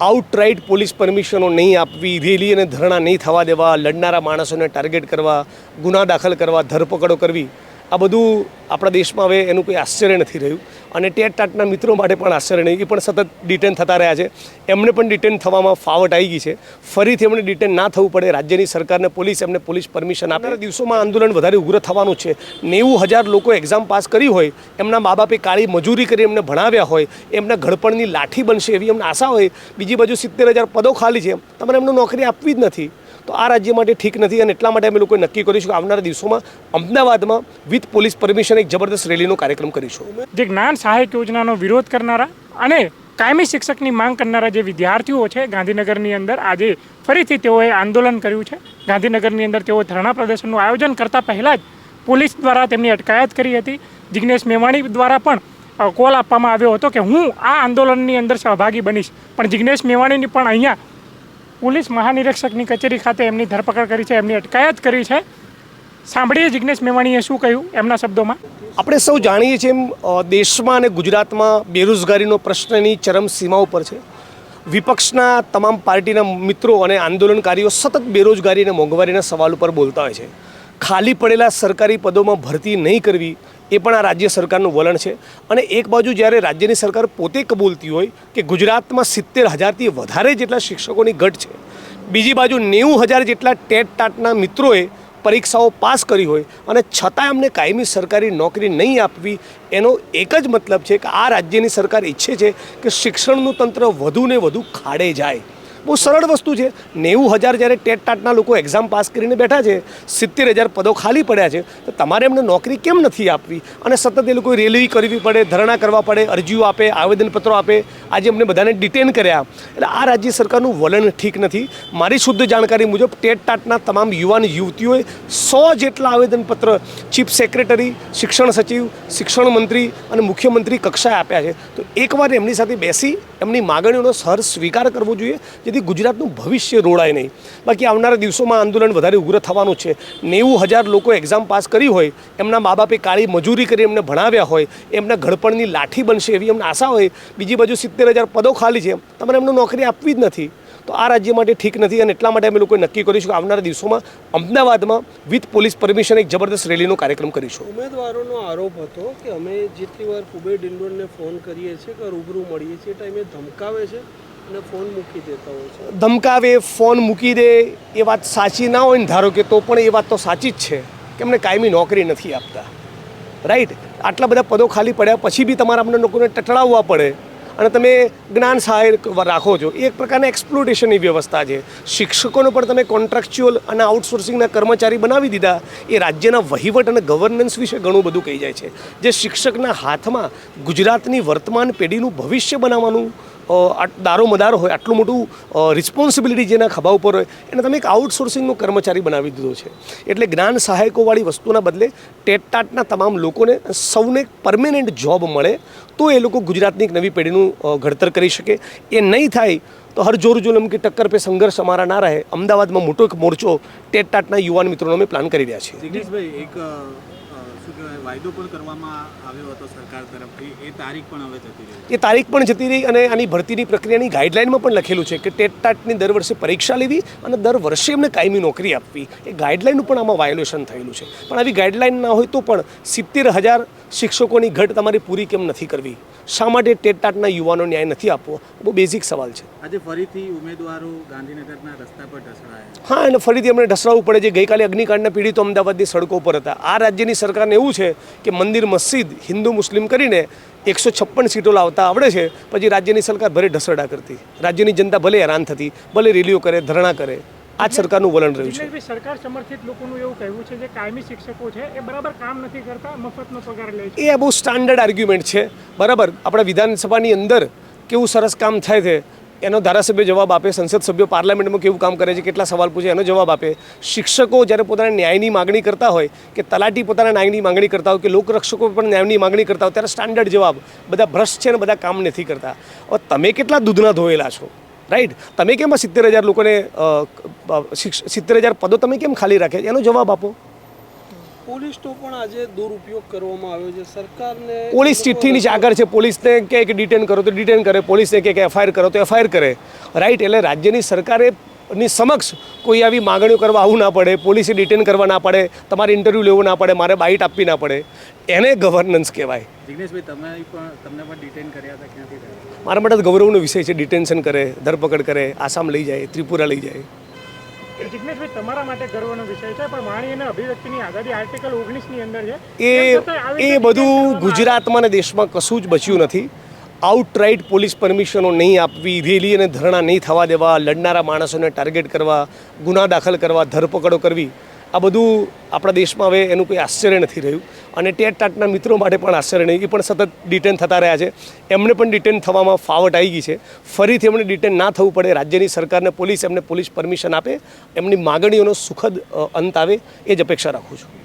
Outright police પરમિશનો નહીં આપવી, rally અને ધરણા નહીં થવા દેવા, લડનારા માણસોને ટાર્ગેટ કરવા, ગુના દાખલ કરવા, ધરપકડો કરવી, આ બધું આપણા દેશમાં હવે એનું કોઈ આશ્ચર્ય નથી રહ્યું. અને ટેટ ટાટના મિત્રો માટે પણ આશ્ચર્ય નહીં, એ પણ સતત ડિટેન થતા રહ્યા છે. એમને પણ ડિટેન થવામાં ફાવટ આવી ગઈ છે. ફરીથી એમને ડિટેન ના થવું પડે. રાજ્યની સરકારને પોલીસ, એમને પોલીસ પરમિશન આપનારા દિવસોમાં આંદોલન વધારે ઉગ્ર થવાનું છે. નેવું હજાર લોકો એક્ઝામ પાસ કરી હોય, એમના મા બાપે કાળી મજૂરી કરી એમને ભણાવ્યા હોય, એમના ઘડપણની લાઠી બનશે એવી એમને આશા હોય. બીજી બાજુ સિત્તેર હજાર પદો ખાલી છે. તમારે એમને નોકરી આપવી જ નથી. તો આ રાજ્ય માટે ઠીક નથી અને એટલા માટે અમે લોકોએ નક્કી કરીશું કે આવનારા દિવસોમાં અમદાવાદમાં વિથ પોલીસ પરમિશન એક જબરદસ્ત રેલીનો કાર્યક્રમ કરીશું. જે જ્ઞાન સહાયક યોજનાનો વિરોધ કરનારા અને કાયમી શિક્ષકની માંગ કરનારા જે વિદ્યાર્થીઓ છે ગાંધીનગરની અંદર આજે ફરીથી તેઓએ આંદોલન કર્યું છે. ગાંધીનગરની અંદર તેઓ ધરણા પ્રદર્શનનું આયોજન કરતા પહેલાં જ પોલીસ દ્વારા તેમની અટકાયત કરી હતી. જિગ્નેશ મેવાણી દ્વારા પણ કોલ આપવામાં આવ્યો હતો કે હું આ આંદોલનની અંદર સહભાગી બનીશ. પણ જિગ્નેશ મેવાણીની પણ અહીંયા પોલીસ મહાનિરીક્ષકની કચેરી ખાતે એમની ધરપકડ કરી છે, એમની અટકાયત કરી છે. સાંભળીએ જિગ્નેશ મેવાણીએ શું કહ્યું એમના શબ્દોમાં? આપણે સૌ જાણીએ છીએ એમ દેશમાં અને ગુજરાતમાં બેરોજગારીનો પ્રશ્નની ચરમ સીમા ઉપર છે. વિપક્ષના તમામ પાર્ટીના મિત્રો અને આંદોલનકારીઓ સતત બેરોજગારી અને મોંઘવારીના સવાલ ઉપર બોલતા હોય છે. ખાલી પડેલા સરકારી પદોમાં ભરતી નહીં કરવી એ પણ આ રાજ્ય સરકારનું વલણ છે. અને એક બાજુ જ્યારે રાજ્યની સરકાર પોતે કબૂલતી હોય કે ગુજરાતમાં સિત્તેર હજારથી વધારે જેટલા શિક્ષકોની ઘટ છે, બીજી બાજુ નેવું હજાર જેટલા ટેટ ટાટના મિત્રોએ પરીક્ષાઓ પાસ કરી હોય અને છતાં એમને કાયમી સરકારી નોકરી નહીં આપવી, એનો એક જ મતલબ છે કે આ રાજ્યની સરકાર ઈચ્છે છે કે શિક્ષણનું તંત્ર વધુ ને વધુ ખાડે જાય. બહુ સરળ વસ્તુ છે. નેવું હજાર જ્યારે ટેટ ટાટના લોકો એક્ઝામ પાસ કરીને બેઠા છે, સિત્તેર હજાર પદો ખાલી પડ્યા છે, તો તમારે એમને નોકરી કેમ નથી આપવી? અને સતત એ લોકો રેલી કરવી પડે, ધરણા કરવા પડે, અરજીઓ આપે, આવેદનપત્રો આપે. આજે અમને બધાને ડિટેન કર્યા. એટલે આ રાજ્ય સરકારનું વલણ ઠીક નથી. મારી શુદ્ધ જાણકારી મુજબ ટેટ ટાટના તમામ યુવાન યુવતીઓએ સો જેટલા આવેદનપત્ર ચીફ સેક્રેટરી, શિક્ષણ સચિવ, શિક્ષણ મંત્રી અને મુખ્યમંત્રી કક્ષાએ આપ્યા છે. તો એકવાર એમની સાથે બેસી એમની માગણીઓનો સર સ્વીકાર કરવો જોઈએ, જેથી ગુજરાતનું ભવિષ્ય રોડાય નહીં. બાકી આવનારા દિવસોમાં આંદોલન વધારે ઉગ્ર થવાનું છે. નેવું હજાર લોકો એક્ઝામ પાસ કરી હોય, એમના મા બાપે કાળી મજૂરી કરી એમને ભણાવ્યા હોય, એમના ઘડપણની લાઠી બનશે એવી એમને આશા હોય. બીજી બાજુ સિત્તેર હજાર પદો ખાલી છે. તમારે એમને નોકરી આપવી જ નથી. તો આ રાજ્ય માટે ઠીક નથી અને એટલા માટે અમે લોકોએ નક્કી કરીશું કે આવનારા દિવસોમાં અમદાવાદમાં વિથ પોલીસ પરમિશન એક જબરદસ્ત રેલીનો કાર્યક્રમ કરીશું. ઉમેદવારોનો આરોપ હતો કે અમે જેટલી વાર કુબેર ડિંડોરને ફોન કરીએ છીએ કે રૂબરૂ મળીએ છીએ ટાઈમે ધમકાવે છે અને ફોન મૂકી દેતા હોય છે. ધમકાવે ફોન મૂકી દે એ વાત સાચી ના હોય ને ધારો કે તો પણ એ વાત તો સાચી જ છે કે એમને કાયમી નોકરી નથી આપતા. રાઈટ આટલા બધા પદો ખાલી પડ્યા પછી બી તમારે અમને લોકોને ટટળાવવા પડે. અને તમે જ્ઞાન સહાય રાખો છો. એક પ્રકારના એક્સપ્લોટેશનની વ્યવસ્થા છે. શિક્ષકોનો પણ તમે કોન્ટ્રાક્ચ્યુઅલ અને આઉટસોર્સિંગના કર્મચારી બનાવી દીધા, એ રાજ્યના વહીવટ અને ગવર્નન્સ વિશે ઘણું બધું કહી જાય છે. જે શિક્ષકના હાથમાં ગુજરાતની વર્તમાન પેઢીનું ભવિષ્ય બનાવવાનું અ, મદાર હોય આટલું મોટું રિસ્પોન્સિબિલિટી જેના ખભા ઉપર હોય એને તમે એક આઉટસોર્સિંગનો કર્મચારી બનાવી દીધો છે. એટલે જ્ઞાન સહાયકોવાળી વસ્તુના બદલે ટેટટાટના તમામ લોકોને સૌને પરમેનન્ટ જોબ મળે તો એ લોકો ગુજરાતની એક નવી પેઢીનું ઘડતર કરી શકે. એ નહીં થાય તો હર જોર જુલમ કે ટક્કર પે સંઘર્ષ અમારા ના રહે. અમદાવાદમાં મોટો એક મોરચો ટેટટાટના યુવાન મિત્રોનો અમે પ્લાન કરી રહ્યા છીએ. એક વાયદો પણ કરવામાં આવ્યો હતો સરકાર તરફથી. એ તારીખ પણ હવે જતી રહી એ તારીખ પણ જતી રહી અને આની ભરતીની પ્રક્રિયાની ગાઈડલાઇનમાં પણ લખેલું છે કે ટેટ ટાટની દર વર્ષે પરીક્ષા લેવી અને દર વર્ષે એમને કાયમી નોકરી આપવી. એ ગાઈડલાઇનનું પણ આમાં વાયોલેશન થયેલું છે. પણ આવી ગાઈડલાઇન ના હોય તો પણ સિત્તેર હજાર શિક્ષકોની ઘટ તમારી પૂરી કેમ નથી કરવી? શા માટે ટેટટાટના યુવાનો ન્યાય નથી આપવો? બહુ બેઝિક સવાલ છે. આજે ફરીથી ઉમેદવારો ગાંધીનગરના રસ્તા પર ઢસડાયા હા અને ફરીથી અમને ઢસડાવવું પડે છે. ગઈકાલે અગ્નિકાંડના પીડિતો અમદાવાદની સડકો પર હતા. આ રાજ્યની સરકારને એવું છે કે મંદિર મસ્જિદ હિન્દુ મુસ્લિમ કરીને એકસો છપ્પન સીટો લાવતા આવડે છે. પછી રાજ્યની સરકાર ભલે ઢસડા કરતી રાજ્યની જનતા ભલે હેરાન થતી ભલે રેલીઓ કરે ધરણા કરે. આ જ સરકારનું વલણ રહ્યું છે. સરકાર સમર્થિત લોકોનું એવું કહેવું છે જે કાયમી શિક્ષકો છે એ બરાબર કામ નથી કરતા મફતનો પગાર લે છે. એ બહુ સ્ટાન્ડર્ડ આર્ગ્યુમેન્ટ છે. બરાબર આપણા વિધાનસભાની અંદર કેવું સરસ કામ થાય છે એનો ધારાસભ્ય જવાબ આપે સંસદ સભ્યો પાર્લામેન્ટમાં કેવું કામ કરે છે કેટલા સવાલ પૂછે એનો જવાબ આપે. શિક્ષકો જ્યારે પોતાના ન્યાયની માગણી કરતા હોય કે તલાટી પોતાના ન્યાયની માગણી કરતા હોય કે લોકરક્ષકો પણ ન્યાયની માગણી કરતા હોય ત્યારે સ્ટાન્ડર્ડ જવાબ બધા ભ્રષ્ટ છે ને બધા કામ નથી કરતા. હવે તમે કેટલા દૂધના ધોયેલા છો? રાઈટ તમે કેમ સિત્તેર હજાર લોકોને સિત્તેર હજાર પદો તમે કેમ ખાલી રાખે? એનો જવાબ આપો. પોલીસનો પણ આજે દુરુપયોગ કરવામાં આવ્યો છે. સરકારને પોલીસ ચિઠ્ઠીની જ આગળ છે પોલીસને કે ડિટેન કરો તો ડિટેન કરે પોલીસને કે એફઆઈઆર કરો તો એફઆઈઆર કરે. રાઈટ એટલે રાજ્યની સરકારે ની સમક્ષ કોઈ આવી માગણીઓ કરવા આવું ના પડે પોલીસે ડિટેન કરવા ના પડે તમારે ઇન્ટરવ્યૂ લેવું ના પડે મારે બાઇટ આપવી ના પડે. એને ગવર્નન્સ કહેવાય. જિગ્નેશભાઈ તમે પણ તમને પણ ડિટેન કર્યા હતા ક્યાંથી મારા માટે તો ગૌરવનો વિષય છે ડિટેન્શન કરે ધરપકડ કરે આસામ લઈ જાય ત્રિપુરા લઈ જાય. જિગ્નેશભાઈ તમારા માટે ગર્વનો વિષય છે પણ વાણી અને અભિવ્યક્તિની આઝાદી આર્ટિકલ ઓગણીસની અંદર છે. એ એ બધું ગુજરાતમાં અને દેશમાં કશું જ બચ્યું નથી. આઉટરાઇટ પોલીસ પરમિશનો નહીં આપવી રેલી અને ધરણા નહીં થવા દેવા લડનારા માણસોને ટાર્ગેટ કરવા ગુના દાખલ કરવા ધરપકડો કરવી. આ બધું આપણા દેશમાં હવે એનું કોઈ આશ્ચર્ય નથી રહ્યું. અને ટેટ ટાટના મિત્રો માટે પણ આશ્ચર્ય નહીં, એ પણ સતત ડિટેન થતા રહ્યા છે. એમને પણ ડિટેન થવામાં ફાવટ આવી ગઈ છે. ફરીથી એમને ડિટેન ના થવું પડે, રાજ્યની સરકારને, પોલીસ એમને પોલીસ પરમિશન આપે, એમની માગણીઓનો સુખદ અંત આવે, એ જ અપેક્ષા રાખું છું.